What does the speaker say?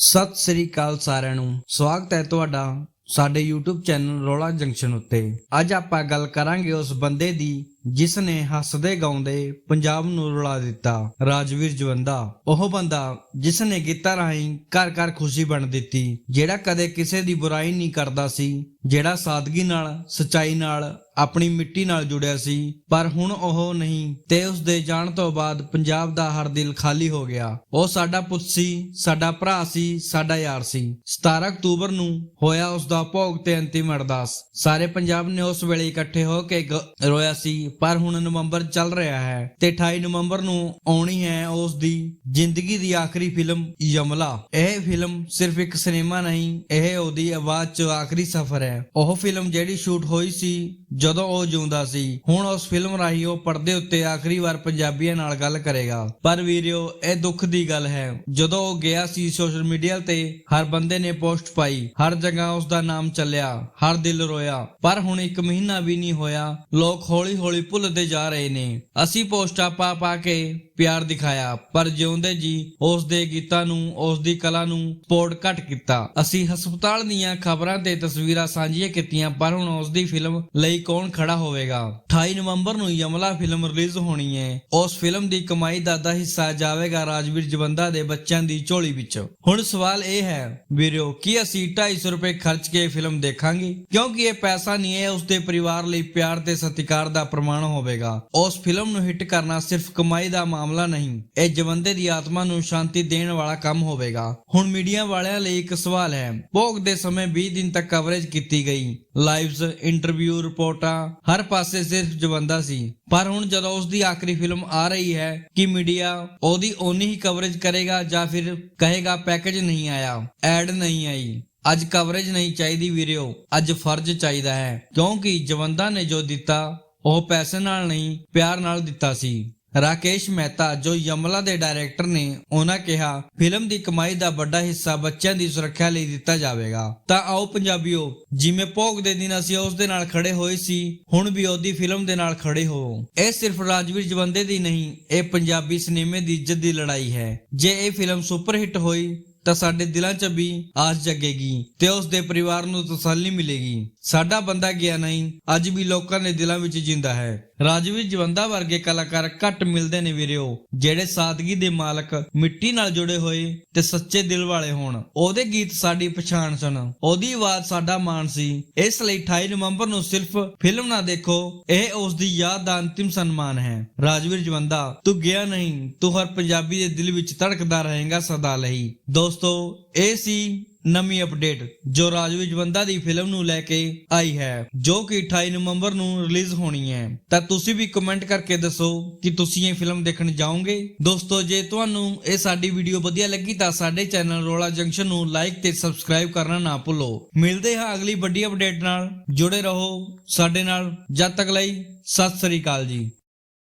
ਸਤਿ ਸ੍ਰੀ ਅਕਾਲ ਸਾਰਿਆਂ ਨੂੰ। ਸਵਾਗਤ ਹੈ ਤੁਹਾਡਾ ਸਾਡੇ YouTube ਚੈਨਲ ਰੋਲਾ ਜੰਕਸ਼ਨ ਉੱਤੇ। ਅੱਜ ਆਪਾਂ ਗੱਲ ਕਰਾਂਗੇ ਉਸ ਬੰਦੇ ਦੀ ਜਿਸ ਨੇ ਹੱਸਦੇ ਗਾਉਂਦੇ ਪੰਜਾਬ ਨੂੰ ਰੁਲਾ ਦਿੱਤਾ। ਰਾਜਵੀਰ ਜਵੰਦਾ, ਉਹ ਬੰਦਾ ਜਿਸ ਨੇ ਗੀਤਾਂ ਰਾਹੀਂ ਘਰ ਘਰ ਖੁਸ਼ੀ ਬਣ ਦਿੱਤੀ, ਜਿਹੜਾ ਕਦੇ ਕਿਸੇ ਦੀ ਬੁਰਾਈ ਨਹੀਂ ਕਰਦਾ ਸੀ, ਜਿਹੜਾ ਸਾਦਗੀ ਨਾਲ, ਸਚਾਈ ਨਾਲ, ਆਪਣੀ ਮਿੱਟੀ ਨਾਲ ਜੁੜਿਆ ਸੀ, ਪਰ ਹੁਣ ਉਹ ਨਹੀਂ ਤੇ ਉਸ ਦੇ ਜਾਣ ਤੋਂ ਬਾਅਦ ਪੰਜਾਬ ਦਾ ਹਰ ਦਿਲ ਖਾਲੀ ਹੋ ਗਿਆ। ਉਹ ਸਾਡਾ ਪੁੱਤ ਸੀ, ਸਾਡਾ ਭਰਾ ਸੀ, ਸਾਡਾ ਯਾਰ ਸੀ। 17 ਅਕਤੂਬਰ ਨੂੰ ਹੋਇਆ ਉਸ ਦਾ ਭੋਗ ਤੇ ਅੰਤਿਮ ਅਰਦਾਸ। ਸਾਰੇ ਪੰਜਾਬ ਨੇ ਉਸ ਵੇਲੇ ਇਕੱਠੇ ਹੋ ਕੇ ਰੋਇਆ ਸੀ ਪਰ ਹੁਣ ਨਵੰਬਰ ਚੱਲ ਰਿਹਾ ਹੈ ਤੇ 28 ਨਵੰਬਰ ਨੂੰ ਆਉਣੀ ਹੈ ਉਸ ਦੀ ਜ਼ਿੰਦਗੀ ਦੀ ਆਖਰੀ ਫਿਲਮ ਯਮਲਾ। ਇਹ ਫਿਲਮ ਸਿਰਫ ਇੱਕ ਸਿਨੇਮਾ ਨਹੀਂ, ਇਹ ਉਹਦੀ ਆਵਾਜ਼ 'ਚ ਆਖਰੀ ਸਫ਼ਰ ਹੈ। ਉਹ ਫਿਲਮ ਜਿਹੜੀ ਸ਼ੂਟ ਹੋਈ ਸੀ, ਜਦੋਂ ਉਹ ਜਿਉਂਦਾ ਸੀ, ਹੁਣ ਉਸ ਫਿਲਮ ਰਾਹੀਂ ਉਹ ਪਰਦੇ ਉੱਤੇ ਆਖਰੀ ਵਾਰ ਪੰਜਾਬੀਆਂ ਨਾਲ ਗੱਲ ਕਰੇਗਾ। ਪਰ ਵੀਰਿਓ, ਇਹ ਦੁੱਖ ਦੀ ਗੱਲ ਹੈ, ਜਦੋਂ ਉਹ ਗਿਆ ਸੀ ਸੋਸ਼ਲ ਮੀਡੀਆ ਤੇ, ਹਰ ਬੰਦੇ ਨੇ ਪੋਸਟ ਪਾਈ, ਹਰ ਜਗ੍ਹਾ ਉਸ ਦਾ ਨਾਮ ਚੱਲਿਆ, ਹਰ ਦਿਲ ਰੋਇਆ। ਪਰ ਹੁਣ ਇੱਕ ਮਹੀਨਾ ਵੀ ਨਹੀਂ ਹੋਇਆ, ਲੋਕ ਹੌਲੀ ਹੌਲੀ ਹੌਲੀ ਭੁੱਲਦੇ ਜਾ ਰਹੇ ਨੇ। ਅਸੀਂ ਪੋਸਟਾਂ ਪਾ ਪਾ ਕੇ ਪਿਆਰ ਦਿਖਾਇਆ, ਪਰ ਜਿਉਂਦੇ ਜੀ ਉਸ ਦੇ ਗੀਤਾਂ ਨੂੰ, ਉਸ ਦੀ ਕਲਾ ਨੂੰ ਸਪੋਰਟ ਘੱਟ ਕੀਤਾ। ਅਸੀਂ ਹਸਪਤਾਲ ਦੀਆਂ ਖਬਰਾਂ ਤੇ ਤਸਵੀਰਾਂ ਸਾਂਝੀਆਂ ਕੀਤੀਆਂ, ਪਰ ਹੁਣ ਉਸ ਦੀ ਫਿਲਮ ਲਈ ਕੌਣ ਖੜਾ ਹੋਵੇਗਾ? 28 ਨਵੰਬਰ ਨੂੰ ਯਮਲਾ ਫਿਲਮ ਰਿਲੀਜ਼ ਹੋਣੀ ਹੈ। ਉਸ ਫਿਲਮ ਦੀ ਕਮਾਈ ਦਾ ਅੱਧਾ ਹਿੱਸਾ ਜਾਵੇਗਾ ਰਾਜਵੀਰ ਜਵੰਦਾ ਦੇ ਬੱਚਿਆਂ ਦੀ ਝੋਲੀ ਵਿੱਚ। ਹੁਣ ਸਵਾਲ ਇਹ ਹੈ ਵੀਰਿਓ ਕੀ ਅਸੀਂ 250 ਰੁਪਏ ਖਰਚ ਕੇ ਫਿਲਮ ਦੇਖਾਂਗੇ? ਕਿਉਂਕਿ ਇਹ ਪੈਸਾ ਨਹੀਂ ਹੈ, ਉਸ ਦੇ ਪਰਿਵਾਰ ਲਈ ਪਿਆਰ ਤੇ ਸਤਿਕਾਰ ਦਾ ਪ੍ਰਮਾਣ ਹੋਵੇਗਾ। ਉਸ ਫਿਲਮ ਨੂੰ ਹਿੱਟ ਕਰਨਾ ਸਿਰਫ ਕਮਾਈ ਦਾ ਮਾਮਲਾ ਨਹੀਂ, ਇਹ ਜਵੰਦੇ ਦੀ ਆਤਮਾ ਨੂੰ ਸ਼ਾਂਤੀ ਦੇਣ ਵਾਲਾ ਕੰਮ ਹੋਵੇਗਾ। ਹੁਣ ਮੀਡੀਆ ਵਾਲਿਆਂ ਲਈ ਇੱਕ ਸਵਾਲ ਹੈ। ਭੋਗ ਦੇ ਸਮੇਂ 20 ਦਿਨ ਤੱਕ ਕਵਰੇਜ ਕੀਤੀ ਗਈ। ਲਾਈਵਸ ਇੰਟਰਵਿਊ ਰਿਪੋਰਟਾਂ, ਹਰ ਪਾਸੇ ਸਿਰਫ ਜਵੰਦਾ ਸੀ। ਪਰ ਹੁਣ ਜਦੋਂ ਉਸ ਦੀ ਆਖਰੀ ਫਿਲਮ ਆ ਰਹੀ ਹੈ ਕਿ ਮੀਡੀਆ ਉਹਦੀ ਓਨੀ ਹੀ ਕਵਰੇਜ ਕਰੇਗਾ ਜਾਂ ਫਿਰ ਕਹੇਗਾ ਪੈਕੇਜ ਨਹੀਂ ਆਇਆ ਐਡ ਨਹੀਂ ਆਈ। ਅੱਜ ਕਵਰੇਜ ਨਹੀਂ ਚਾਹੀਦੀ ਵੀਰਿਓ ਅੱਜ ਫਰਜ਼ ਚਾਹੀਦਾ ਹੈ। ਕਿਉਂਕਿ ਜਵੰਦਾ ਨੇ ਜੋ ਦਿੱਤਾ ਉਹ ਪੈਸੇ ਨਾਲ ਨਹੀਂ, ਪਿਆਰ ਨਾਲ ਦਿੱਤਾ ਸੀ। ਰਾਕੇਸ਼ ਮਹਿਤਾ, ਜੋ ਯਮਲਾ ਦੇ ਡਾਇਰੈਕਟਰ ਨੇ, ਉਹਨਾਂ ਕਿਹਾ, ਫਿਲਮ ਦੀ ਕਮਾਈ ਦਾ ਵੱਡਾ ਹਿੱਸਾ ਬੱਚਿਆਂ ਦੀ ਸੁਰੱਖਿਆ ਲਈ ਦਿੱਤਾ ਜਾਵੇਗਾ। ਤਾਂ ਆਓ ਪੰਜਾਬੀਓ, ਜਿਵੇਂ ਭੋਗ ਦੇ ਦਿਨ ਅਸੀਂ ਉਸ ਦੇ ਨਾਲ ਖੜੇ ਹੋਏ ਸੀ, ਹੁਣ ਵੀ ਉਹਦੀ ਫਿਲਮ ਦੇ ਨਾਲ ਖੜੇ ਹੋ। ਇਹ ਸਿਰਫ ਰਾਜਵੀਰ ਜਵੰਦੇ ਦੀ ਨਹੀਂ, ਇਹ ਪੰਜਾਬੀ ਸਿਨੇਮੇ ਦੀ ਇੱਜ਼ਤ ਦੀ ਲੜਾਈ ਹੈ। ਜੇ ਇਹ ਫਿਲਮ ਸੁਪਰ ਹਿੱਟ ਹੋਈ ਤਾਂ ਸਾਡੇ ਦਿਲਾਂ 'ਚ ਵੀ ਆਸ ਜਗੇਗੀ ਤੇ ਉਸ ਦੇ ਪਰਿਵਾਰ ਨੂੰ ਤਸੱਲੀ ਮਿਲੇਗੀ। ਸਾਡਾ ਬੰਦਾ ਗਿਆ ਨਹੀਂ, ਅੱਜ ਵੀ ਲੋਕਾਂ ਦੇ ਦਿਲਾਂ ਵਿੱਚ ਜਿੰਦਾ ਹੈ। ਰਾਜਵੀਰ ਜਵੰਦਾ ਵਰਗੇ ਕਲਾਕਾਰ ਘੱਟ ਮਿਲਦੇ ਨੇ ਵੀਰਿਓ, ਜਿਹੜੇ ਸਾਦਗੀ ਦੇ ਮਾਲਕ ਮਿੱਟੀ ਨਾਲ ਜੁੜੇ ਹੋਏ ਤੇ ਸੱਚੇ ਦਿਲ ਵਾਲੇ ਹੋਣ। ਉਹਦੇ ਗੀਤ ਸਾਡੀ ਪਛਾਣ ਸਨ। ਉਹਦੀ ਆਵਾਜ਼ ਸਾਡਾ ਮਾਣ ਸੀ। ਇਸ ਲਈ 28 ਨਵੰਬਰ ਨੂੰ ਸਿਰਫ ਫਿਲਮ ਨਾ ਦੇਖੋ, ਇਹ ਉਸ ਦੀ ਯਾਦ ਦਾ ਅੰਤਿਮ ਸਨਮਾਨ ਹੈ। ਰਾਜਵੀਰ ਜਵੰਦਾ, ਤੂੰ ਗਿਆ ਨਹੀਂ, ਤੂੰ ਹਰ ਪੰਜਾਬੀ ਦੇ ਦਿਲ ਵਿੱਚ ਧੜਕਦਾ ਰਹੇਗਾ ਸਦਾ ਲਈ। ਦੋਸਤੋ, ਇਹ ਸੀ ਨਵੀਂ ਅਪਡੇਟ ਜੋ ਰਾਜਵੀਰ ਜਵੰਦਾ ਦੀ ਫਿਲਮ ਨੂੰ ਲੈ ਕੇ ਆਈ ਹੈ, ਜੋ ਕਿ 28 ਨਵੰਬਰ ਨੂੰ ਰਿਲੀਜ਼ ਹੋਣੀ ਹੈ। ਤਾਂ ਤੁਸੀਂ ਵੀ ਕਮੈਂਟ ਕਰਕੇ ਦੱਸੋ ਕਿ ਤੁਸੀਂ ਇਹ ਫਿਲਮ ਦੇਖਣ ਜਾਓਗੇ। ਦੋਸਤੋ, ਜੇ ਤੁਹਾਨੂੰ ਇਹ ਸਾਡੀ ਵੀਡੀਓ ਵਧੀਆ ਲੱਗੀ ਤਾਂ ਸਾਡੇ ਚੈਨਲ ਰੋਲਾ ਜੰਕਸ਼ਨ ਨੂੰ ਲਾਈਕ ਤੇ ਸਬਸਕ੍ਰਾਈਬ ਕਰਨਾ ਨਾ ਭੁੱਲੋ। ਮਿਲਦੇ ਹਾਂ ਅਗਲੀ ਵੱਡੀ ਅਪਡੇਟ ਨਾਲ। ਜੁੜੇ ਰਹੋ ਸਾਡੇ ਨਾਲ। ਜਦ ਤੱਕ ਲਈ, ਸਤਿ ਸ੍ਰੀ ਅਕਾਲ ਜੀ।